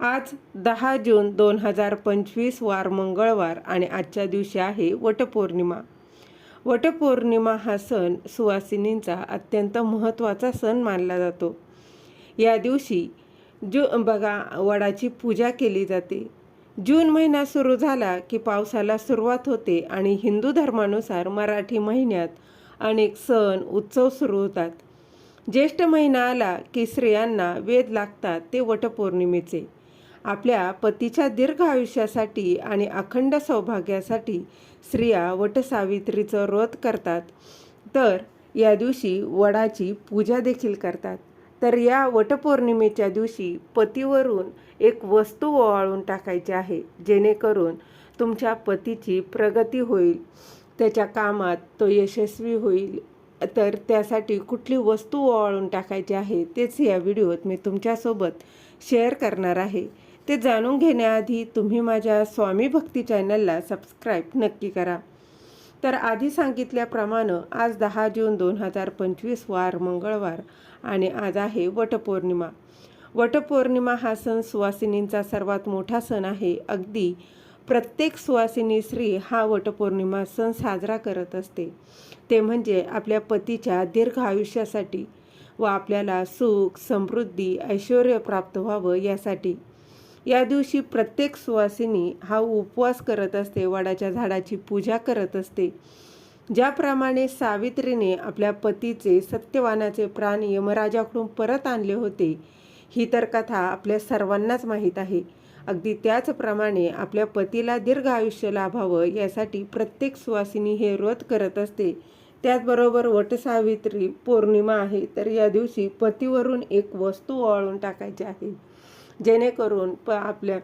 आज दहा जून दोन हजार पंचवीस वार मंगळवार आणि आजच्या दिवशी आहे वटपौर्णिमा. वटपौर्णिमा हा सण सुवासिनींचा अत्यंत महत्त्वाचा सण मानला जातो. या दिवशी जू बघा वडाची पूजा केली जाते. जून महिना सुरू झाला की पावसाला सुरुवात होते आणि हिंदू धर्मानुसार मराठी महिन्यात अनेक सण उत्सव सुरू होतात. ज्येष्ठ महिना आला की स्त्रियांना वेद लागतात ते वटपौर्णिमेचे. आपल्या पतीच्या दीर्घ आयुष्यासाठी आणि अखंड सौभाग्यासाठी स्त्रिया वटसावित्रीचं व्रत करतात. तर या दिवशी वडाची पूजा देखील करतात. तर या वटपौर्णिमेच्या दिवशी पतीवरून एक वस्तू ओवाळून टाकायची आहे जेणेकरून तुमच्या पतीची प्रगती होईल. त्याच्या कामात तो यशस्वी होईल. तर त्यासाठी कुठली वस्तू ओवाळून टाकायची आहे तेच या व्हिडिओत मी तुमच्यासोबत शेअर करणार आहे. ते जाणून घेण्याआधी तुम्ही माझ्या स्वामी भक्ती चॅनलला सबस्क्राईब नक्की करा. तर आधी सांगितल्याप्रमाणे आज दहा जून दोन हजार पंचवीस वार मंगळवार आणि आज आहे वटपौर्णिमा. वटपौर्णिमा हा सण सुवासिनींचा सर्वात मोठा सण आहे. अगदी प्रत्येक सुवासिनी स्त्री हा वटपौर्णिमा सण साजरा करत असते. ते म्हणजे आपल्या पतीच्या दीर्घ आयुष्यासाठी व आपल्याला सुख समृद्धी ऐश्वर प्राप्त व्हावं यासाठी. या दिवशी प्रत्येक सुवासिनी हा उपवास करत असते वडाच्या झाडाची पूजा करत असते. ज्याप्रमाणे सावित्रीने आपल्या पतीचे सत्यवानाचे प्राण यमराजाकडून परत आणले होते ही तर कथा आपल्या सर्वांनाच माहीत आहे. अगदी त्याचप्रमाणे आपल्या पतीला दीर्घ आयुष्य लाभावं यासाठी प्रत्येक सुवासिनी हे व्रत करत असते. त्याचबरोबर वटसावित्री पौर्णिमा आहे तर या दिवशी पतीवरून एक वस्तू ओवाळून टाकायची आहे. जेणेकरून प आपल्या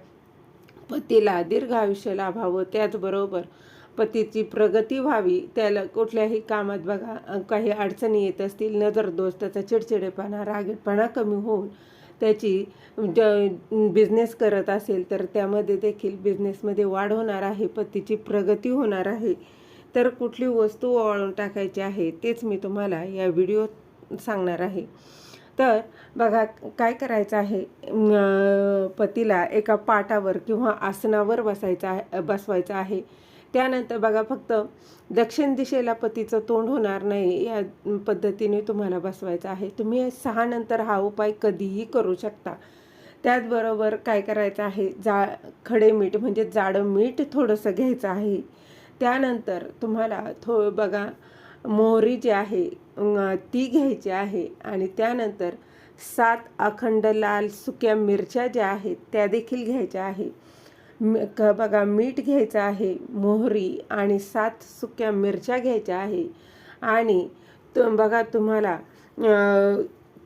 पतीला दीर्घ आयुष्य लाभावं त्याचबरोबर पतीची प्रगती व्हावी. त्याला कुठल्याही कामात बघा काही अडचणी येत असतील नजर दोष त्याचा चिडचिडेपणा रागीटपणा कमी होऊन त्याची ज बिझनेस करत असेल तर त्यामध्ये देखील बिझनेसमध्ये वाढ होणार आहे पतीची प्रगती होणार आहे. तर कुठली वस्तू ओवाळून टाकायची आहे तेच मी तुम्हाला या व्हिडिओत सांगणार आहे. तर बघा काय करायचं आहे? पतीला एका पाटावर किंवा आसनावर बसायचं आहे बसवायचं आहे. त्यानंतर बघा फक्त दक्षिण दिशेला पतीचं तोंड होणार नाही या पद्धतीने तुम्हाला बसवायचं आहे. तुम्ही सहा नंतर हा उपाय कधीही करू शकता. त्याचबरोबर काय करायचं आहे? जा खडे मीठ म्हणजे जाडं मीठ थोडंसं घ्यायचं आहे. त्यानंतर तुम्हाला थो बघा मोहरी जी आहे ती घ्यायची आहे. आणि त्यानंतर सात अखंड लाल सुक्या मिरच्या ज्या आहेत त्या देखील घ्यायच्या आहे. क बघा मीठ घ्यायचं आहे मोहरी आणि सात सुक्या मिरच्या घ्यायच्या आहे. आणि त बघा तुम्हाला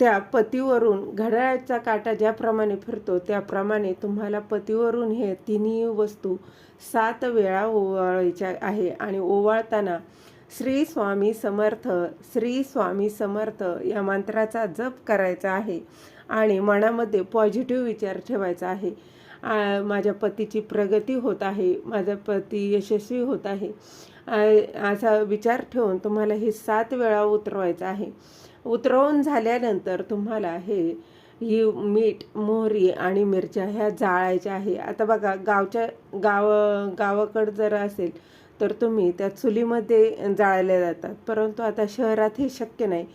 त्या पतीवरून घड्याळाचा काटा ज्याप्रमाणे फिरतो त्याप्रमाणे तुम्हाला पतीवरून हे तिन्ही वस्तू सात वेळा ओवाळायच्या आहे. आणि ओवाळताना श्री स्वामी समर्थ श्री स्वामी समर्थ या मंत्राचा जप करायचा आहे आणि मनामध्ये पॉझिटिव्ह विचार ठेवायचा आहे. माझ्या पतीची प्रगती होत आहे माझा पती यशस्वी होत आहे. असा विचार ठेवून तुम्हाला हे सात वेळा उतरवायचं आहे. उतरवून झाल्यानंतर तुम्हाला हे ही मीठ मोहरी आणि मिरच्या ह्या जाळायच्या आहे. आता बघा गावच्या गाव गावाकडं जर असेल तर तुम्ही त्या चुलीमध्ये जाळल्या जातात. परंतु आता शहरात हे शक्य नाही.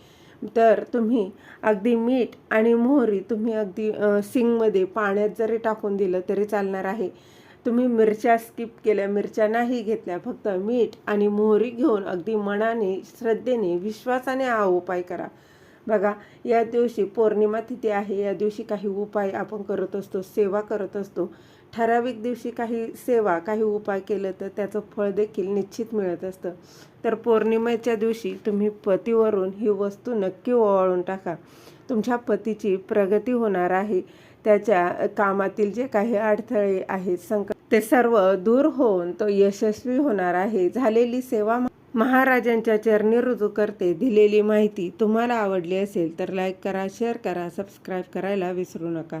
तर तुम्ही अगदी मीठ आणि मोहरी तुम्ही अगदी सिंगमध्ये पाण्यात जरी टाकून दिलं तरी चालणार आहे. तुम्ही मिरच्या स्किप केल्या मिरच्या नाही घेतल्या फक्त मीठ आणि मोहरी घेऊन अगदी मनाने श्रद्धेने विश्वासाने हा उपाय करा. बघा या दिवशी पौर्णिमा तिथी आहे. या दिवशी काही उपाय आपण करत असतो सेवा करत असतो. ठराविक दिवशी काही सेवा काही उपाय केलं तर त्याचं फळ देखील निश्चित मिळत असतं. तर पौर्णिमेच्या दिवशी तुम्ही पतीवरून ही वस्तू नक्की ओवाळून टाका. तुमच्या पतीची प्रगती होणार आहे. त्याच्या कामातील जे काही अडथळे आहेत संकट ते सर्व दूर होऊन तो यशस्वी होणार आहे. झालेली सेवा महाराजांच्या चरणी रुजू करते. दिलेली माहिती तुम्हाला आवडली असेल तर लाईक करा शेअर करा सबस्क्राईब करायला विसरू नका.